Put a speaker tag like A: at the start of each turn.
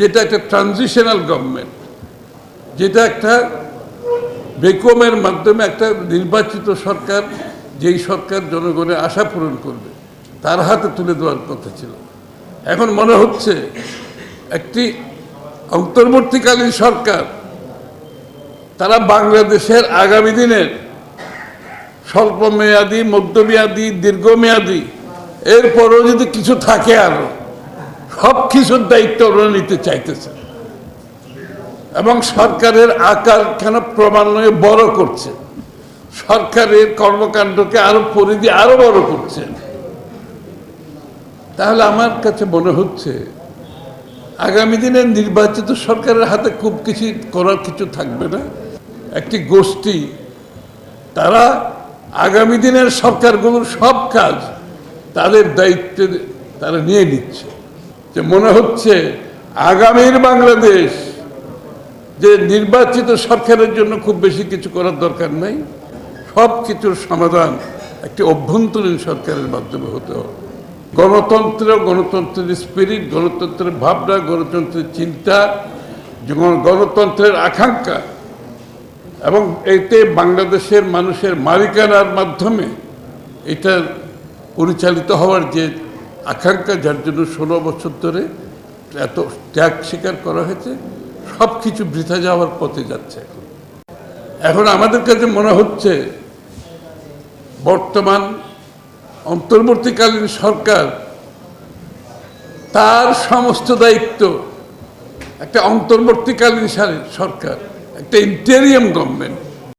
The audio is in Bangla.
A: যেটা একটা ট্রানজিশনাল গভর্নমেন্ট যেটা একটা বেকমের মাধ্যমে একটা নির্বাচিত সরকার, যেই সরকার জনগণের আশা পূরণ করবে, তার হাতে তুলে দেওয়ার কথা ছিল। এখন মনে হচ্ছে একটি অন্তর্বর্তীকালীন সরকার, তারা বাংলাদেশের আগামী দিনের স্বল্পমেয়াদী, মধ্যমেয়াদী, দীর্ঘমেয়াদী, এরপরও যদি কিছু থাকে আরও সব কিছুর দায়িত্ব ওরা নিতে চাইতেছে। এবং সরকারের আকার কেন ক্রমান্বয়ে বড় করছে। সরকারের কর্মকাণ্ডকে আরও পরিধি আরও বড় করছে। তাহলে আমার কাছে মনে হচ্ছে, আগামী দিনে নির্বাচিত সরকারের হাতে খুব কিছু করার কিছু থাকবে না। একটি গোষ্ঠী, তারা আগামী দিনের সরকারগুলোর সব কাজ তাদের দায়িত্বে তারা নিয়ে নিচ্ছে। যে মনে হচ্ছে আগামীর বাংলাদেশ যে নির্বাচিত সরকারের জন্য খুব বেশি কিছু করার দরকার নাই, সব কিছুর সমাধান একটি অভ্যন্তরীণ সরকারের মাধ্যমে হতে হবে। গণতন্ত্র, গণতন্ত্রের স্পিরিট গণতন্ত্রের ভাবনা, গণতন্ত্রের চিন্তা গণতন্ত্রের আকাঙ্ক্ষা এবং এতে বাংলাদেশের মানুষের মালিকানার মাধ্যমে এটা পরিচালিত হওয়ার যে আকাঙ্ক্ষা যার জন্য ষোলো বছর ধরে এত ত্যাগ স্বীকার করা হয়েছে, সব কিছু বৃথা যাওয়ার পথে যাচ্ছে এখন। এখন আমাদের কাছে মনে হচ্ছে, বর্তমান, অন্তর্বর্তীকালীন সরকার তার সমস্ত দায়িত্ব, একটা অন্তর্বর্তীকালীন সরকার, একটা ইন্টেরিয়াম গভর্নমেন্ট